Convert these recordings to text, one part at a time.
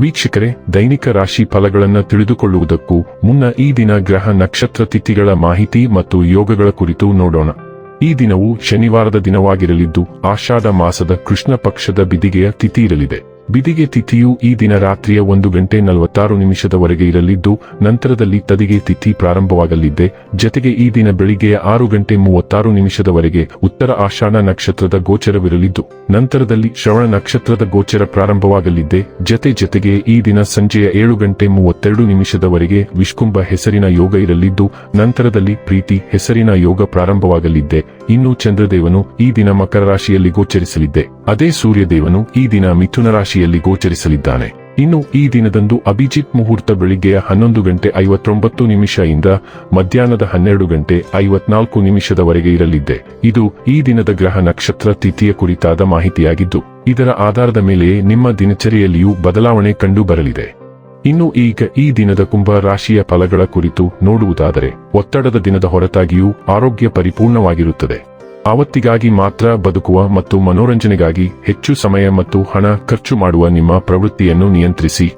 ವೀಕ್ಷಕರೇ, ದೈನಿಕ ರಾಶಿ ಫಲಗಳನ್ನು ತಿಳಿದುಕೊಳ್ಳುವುದಕ್ಕೂ ಮುನ್ನ ಈ ದಿನ ಗ್ರಹ ನಕ್ಷತ್ರ ತಿಥಿಗಳ ಮಾಹಿತಿ ಮತ್ತು ಯೋಗಗಳ ಕುರಿತು ನೋಡೋಣ. ಈ ದಿನವು ಶನಿವಾರದ ದಿನವಾಗಿರಲಿದ್ದು, ಆಷಾಢ ಮಾಸದ ಕೃಷ್ಣ ಪಕ್ಷದ ಬಿದಿಗೆಯ ತಿಥಿ ಇರಲಿದೆ. ಬಿದಿಗೆ ತಿಥಿಯು ಈ ದಿನ ರಾತ್ರಿಯ ಒಂದು ಗಂಟೆ ನಲವತ್ತಾರು ನಿಮಿಷದವರೆಗೆ ಇರಲಿದ್ದು, ನಂತರದಲ್ಲಿ ತದಿಗೆ ತಿಥಿ ಪ್ರಾರಂಭವಾಗಲಿದ್ದೆ. ಜತೆಗೆ ಈ ದಿನ ಬೆಳಿಗ್ಗೆಯ ಆರು ಗಂಟೆ ಮೂವತ್ತಾರು ನಿಮಿಷದವರೆಗೆ ಉತ್ತರ ಆಷಾಢ ನಕ್ಷತ್ರದ ಗೋಚರವಿರಲಿದ್ದು, ನಂತರದಲ್ಲಿ ಶ್ರವಣ ನಕ್ಷತ್ರದ ಗೋಚರ ಪ್ರಾರಂಭವಾಗಲಿದ್ದೆ. ಜತೆ ಜತೆಗೆ ಈ ದಿನ ಸಂಜೆಯ ಏಳು ಗಂಟೆ ಮೂವತ್ತೆರಡು ನಿಮಿಷದವರೆಗೆ ವಿಷ್ಕುಂಭ ಹೆಸರಿನ ಯೋಗ ಇರಲಿದ್ದು, ನಂತರದಲ್ಲಿ ಪ್ರೀತಿ ಹೆಸರಿನ ಯೋಗ ಪ್ರಾರಂಭವಾಗಲಿದ್ದೆ. ಇನ್ನು ಚಂದ್ರದೇವನು ಈ ದಿನ ಮಕರ ರಾಶಿಯಲ್ಲಿ ಗೋಚರಿಸಲಿದ್ದೆ. ಅದೇ ಸೂರ್ಯದೇವನು ಈ ದಿನ ಮಿಥುನ ರಾಶಿಯಲ್ಲಿ ಗೋಚರಿಸಲಿದ್ದಾನೆ. ಇನ್ನು ಈ ದಿನದಂದು ಅಭಿಜಿತ್ ಮುಹೂರ್ತ ಬೆಳಿಗ್ಗೆಯ ಹನ್ನೊಂದು ಗಂಟೆ ಐವತ್ತೊಂಬತ್ತು ನಿಮಿಷದಿಂದ ಮಧ್ಯಾಹ್ನದ ಹನ್ನೆರಡು ಗಂಟೆ ಐವತ್ನಾಲ್ಕು ನಿಮಿಷದವರೆಗೆ ಇರಲಿದೆ ಇದು ಈ ದಿನದ ಗ್ರಹ ನಕ್ಷತ್ರ ತಿಥಿಯ ಕುರಿತಾದ ಮಾಹಿತಿಯಾಗಿದ್ದು, ಇದರ ಆಧಾರದ ಮೇಲೆಯೇ ನಿಮ್ಮ ದಿನಚರಿಯಲ್ಲಿಯೂ ಬದಲಾವಣೆ ಕಂಡು ಬರಲಿದೆ ಇನ್ನು ಈಗ ಈ ದಿನದ ಕುಂಭ ರಾಶಿಯ ಫಲಗಳ ಕುರಿತು ನೋಡುವುದಾದರೆ, ಒತ್ತಡದ ದಿನದ ಹೊರತಾಗಿಯೂ ಆರೋಗ್ಯ ಪರಿಪೂರ್ಣವಾಗಿರುತ್ತದೆ. ಆವತ್ತಿಗಾಗಿ ಮಾತ್ರ ಬದುಕುವ ಮತ್ತು ಮನೋರಂಜನೆಗಾಗಿ ಹೆಚ್ಚು ಸಮಯ ಮತ್ತು ಹಣ ಖರ್ಚು ಮಾಡುವ ನಿಮ್ಮ ಪ್ರವೃತ್ತಿಯನ್ನು ನಿಯಂತ್ರಿಸಿ.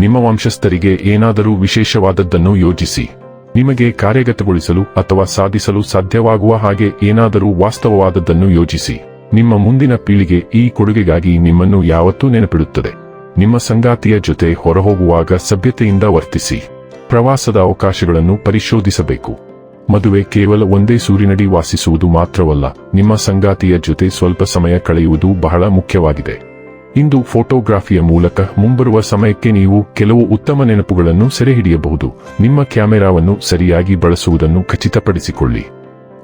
ನಿಮ್ಮ ವಂಶಸ್ಥರಿಗೆ ಏನಾದರೂ ವಿಶೇಷವಾದದ್ದನ್ನು ಯೋಜಿಸಿ. ನಿಮಗೆ ಕಾರ್ಯಗತಗೊಳಿಸಲು ಅಥವಾ ಸಾಧಿಸಲು ಸಾಧ್ಯವಾಗುವ ಹಾಗೆ ಏನಾದರೂ ವಾಸ್ತವವಾದದ್ದನ್ನು ಯೋಜಿಸಿ. ನಿಮ್ಮ ಮುಂದಿನ ಪೀಳಿಗೆ ಈ ಕೊಡುಗೆಗಾಗಿ ನಿಮ್ಮನ್ನು ಯಾವತ್ತೂ ನೆನಪಿಡುತ್ತದೆ. ನಿಮ್ಮ ಸಂಗಾತಿಯ ಜೊತೆ ಹೊರಹೋಗುವಾಗ ಸಭ್ಯತೆಯಿಂದ ವರ್ತಿಸಿ. ಪ್ರವಾಸದ ಅವಕಾಶಗಳನ್ನು ಪರಿಶೋಧಿಸಬೇಕು. ಮದುವೆ ಕೇವಲ ಒಂದೇ ಸೂರಿನಡಿ ವಾಸಿಸುವುದು ಮಾತ್ರವಲ್ಲ, ನಿಮ್ಮ ಸಂಗಾತಿಯ ಜೊತೆ ಸ್ವಲ್ಪ ಸಮಯ ಕಳೆಯುವುದು ಬಹಳ ಮುಖ್ಯವಾಗಿದೆ. ಇಂದು ಫೋಟೋಗ್ರಾಫಿಯ ಮೂಲಕ ಮುಂಬರುವ ಸಮಯಕ್ಕೆ ನೀವು ಕೆಲವು ಉತ್ತಮ ನೆನಪುಗಳನ್ನು ಸೆರೆಹಿಡಿಯಬಹುದು, ನಿಮ್ಮ ಕ್ಯಾಮೆರಾವನ್ನು ಸರಿಯಾಗಿ ಬಳಸುವುದನ್ನು ಖಚಿತಪಡಿಸಿಕೊಳ್ಳಿ.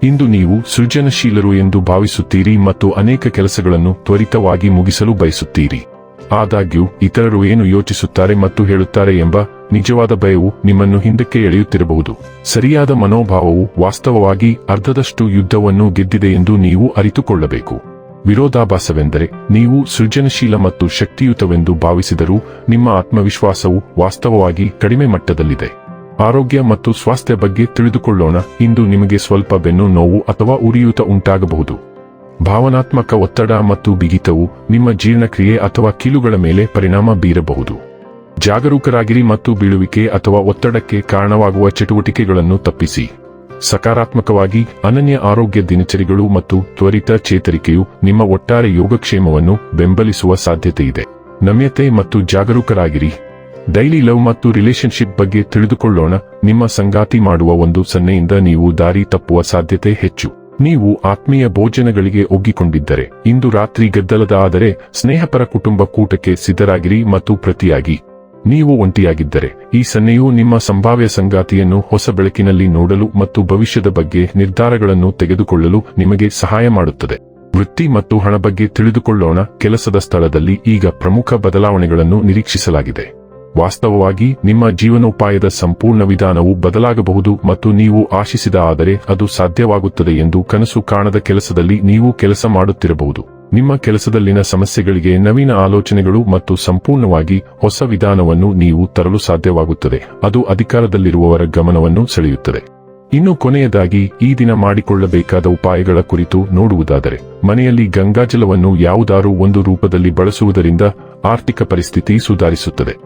ಇಂದು ನೀವು ಸೃಜನಶೀಲರು ಎಂದು ಭಾವಿಸುತ್ತೀರಿ ಮತ್ತು ಅನೇಕ ಕೆಲಸಗಳನ್ನು ತ್ವರಿತವಾಗಿ ಮುಗಿಸಲು ಬಯಸುತ್ತೀರಿ. ಆದಾಗ್ಯೂ, ಇತರರು ಏನು ಯೋಚಿಸುತ್ತಾರೆ ಮತ್ತು ಹೇಳುತ್ತಾರೆ ಎಂಬ ನಿಜವಾದ ಭಯವು ನಿಮ್ಮನ್ನು ಹಿಂದಕ್ಕೆ ಎಳೆಯುತ್ತಿರಬಹುದು. ಸರಿಯಾದ ಮನೋಭಾವವು ವಾಸ್ತವವಾಗಿ ಅರ್ಧದಷ್ಟು ಯುದ್ಧವನ್ನು ಗೆದ್ದಿದೆ ಎಂದು ನೀವು ಅರಿತುಕೊಳ್ಳಬೇಕು. ವಿರೋಧಾಭಾಸವೆಂದರೆ, ನೀವು ಸೃಜನಶೀಲ ಮತ್ತು ಶಕ್ತಿಯುತವೆಂದು ಭಾವಿಸಿದರೂ, ನಿಮ್ಮ ಆತ್ಮವಿಶ್ವಾಸವು ವಾಸ್ತವವಾಗಿ ಕಡಿಮೆ ಮಟ್ಟದಲ್ಲಿದೆ. ಆರೋಗ್ಯ ಮತ್ತು ಸ್ವಾಸ್ಥ್ಯ ಬಗ್ಗೆ ತಿಳಿದುಕೊಳ್ಳೋಣ. ಇಂದು ನಿಮಗೆ ಸ್ವಲ್ಪ ಬೆನ್ನು ನೋವು ಅಥವಾ ಉರಿಯೂತ ಉಂಟಾಗಬಹುದು. ಭಾವನಾತ್ಮಕ ಒತ್ತಡ ಮತ್ತು ಬಿಗಿತವು ನಿಮ್ಮ ಜೀರ್ಣಕ್ರಿಯೆ ಅಥವಾ ಕೀಲುಗಳ ಮೇಲೆ ಪರಿಣಾಮ ಬೀರಬಹುದು. ಜಾಗರೂಕರಾಗಿರಿ ಮತ್ತು ಬೀಳುವಿಕೆ ಅಥವಾ ಒತ್ತಡಕ್ಕೆ ಕಾರಣವಾಗುವ ಚಟುವಟಿಕೆಗಳನ್ನು ತಪ್ಪಿಸಿ. ಸಕಾರಾತ್ಮಕವಾಗಿ ಅನನ್ಯ ಆರೋಗ್ಯ ದಿನಚರಿಗಳು ಮತ್ತು ತ್ವರಿತ ಚೇತರಿಕೆಯು ನಿಮ್ಮ ಒಟ್ಟಾರೆ ಯೋಗಕ್ಷೇಮವನ್ನು ಬೆಂಬಲಿಸುವ ಸಾಧ್ಯತೆಯಿದೆ. ನಮ್ಯತೆ ಮತ್ತು ಜಾಗರೂಕರಾಗಿರಿ. ಡೈಲಿ ಲವ್ ಮತ್ತು ರಿಲೇಶನ್ಶಿಪ್ ಬಗ್ಗೆ ತಿಳಿದುಕೊಳ್ಳೋಣ. ನಿಮ್ಮ ಸಂಗಾತಿ ಮಾಡುವ ಒಂದು ಸನ್ನೆಯಿಂದ ನೀವು ದಾರಿ ತಪ್ಪುವ ಸಾಧ್ಯತೆ ಹೆಚ್ಚು. ನೀವು ಆತ್ಮೀಯ ಭೋಜನಗಳಿಗೆ ಒಗ್ಗಿಕೊಂಡಿದ್ದರೆ, ಇಂದು ರಾತ್ರಿ ಗದ್ದಲದ ಆದರೆ ಸ್ನೇಹಪರ ಕುಟುಂಬ ಕೂಟಕ್ಕೆ ಸಿದ್ಧರಾಗಿರಿ ಮತ್ತು ಪ್ರತಿಯಾಗಿ. ನೀವು ಒಂಟಿಯಾಗಿದ್ದರೆ, ಈ ಸನ್ನೆಯು ನಿಮ್ಮ ಸಂಭಾವ್ಯ ಸಂಗಾತಿಯನ್ನು ಹೊಸ ಬೆಳಕಿನಲ್ಲಿ ನೋಡಲು ಮತ್ತು ಭವಿಷ್ಯದ ಬಗ್ಗೆ ನಿರ್ಧಾರಗಳನ್ನು ತೆಗೆದುಕೊಳ್ಳಲು ನಿಮಗೆ ಸಹಾಯ ಮಾಡುತ್ತದೆ. ವೃತ್ತಿ ಮತ್ತು ಹಣ ಬಗ್ಗೆ ತಿಳಿದುಕೊಳ್ಳೋಣ, ಕೆಲಸದ ಸ್ಥಳದಲ್ಲಿ ಈಗ ಪ್ರಮುಖ ಬದಲಾವಣೆಗಳನ್ನು ನಿರೀಕ್ಷಿಸಲಾಗಿದೆ. ವಾಸ್ತವವಾಗಿ, ನಿಮ್ಮ ಜೀವನೋಪಾಯದ ಸಂಪೂರ್ಣ ವಿಧಾನವು ಬದಲಾಗಬಹುದು ಮತ್ತು ನೀವು ಆಶಿಸಿದ ಆದರೆ ಅದು ಸಾಧ್ಯವಾಗುತ್ತದೆ ಎಂದು ಕನಸು ಕಾಣದ ಕೆಲಸದಲ್ಲಿ ನೀವು ಕೆಲಸ ಮಾಡುತ್ತಿರಬಹುದು. ನಿಮ್ಮ ಕೆಲಸದಲ್ಲಿನ ಸಮಸ್ಯೆಗಳಿಗೆ ನವೀನ ಆಲೋಚನೆಗಳು ಮತ್ತು ಸಂಪೂರ್ಣವಾಗಿ ಹೊಸ ವಿಧಾನವನ್ನು ನೀವು ತರಲು ಸಾಧ್ಯವಾಗುತ್ತದೆ. ಅದು ಅಧಿಕಾರದಲ್ಲಿರುವವರ ಗಮನವನ್ನು ಸೆಳೆಯುತ್ತದೆ. ಇನ್ನು ಕೊನೆಯದಾಗಿ, ಈ ದಿನ ಮಾಡಿಕೊಳ್ಳಬೇಕಾದ ಉಪಾಯಗಳ ಕುರಿತು ನೋಡುವುದಾದರೆ, ಮನೆಯಲ್ಲಿ ಗಂಗಾಜಲವನ್ನು ಯಾವುದಾರೂ ಒಂದು ರೂಪದಲ್ಲಿ ಬಳಸುವುದರಿಂದ ಆರ್ಥಿಕ ಪರಿಸ್ಥಿತಿ ಸುಧಾರಿಸುತ್ತದೆ.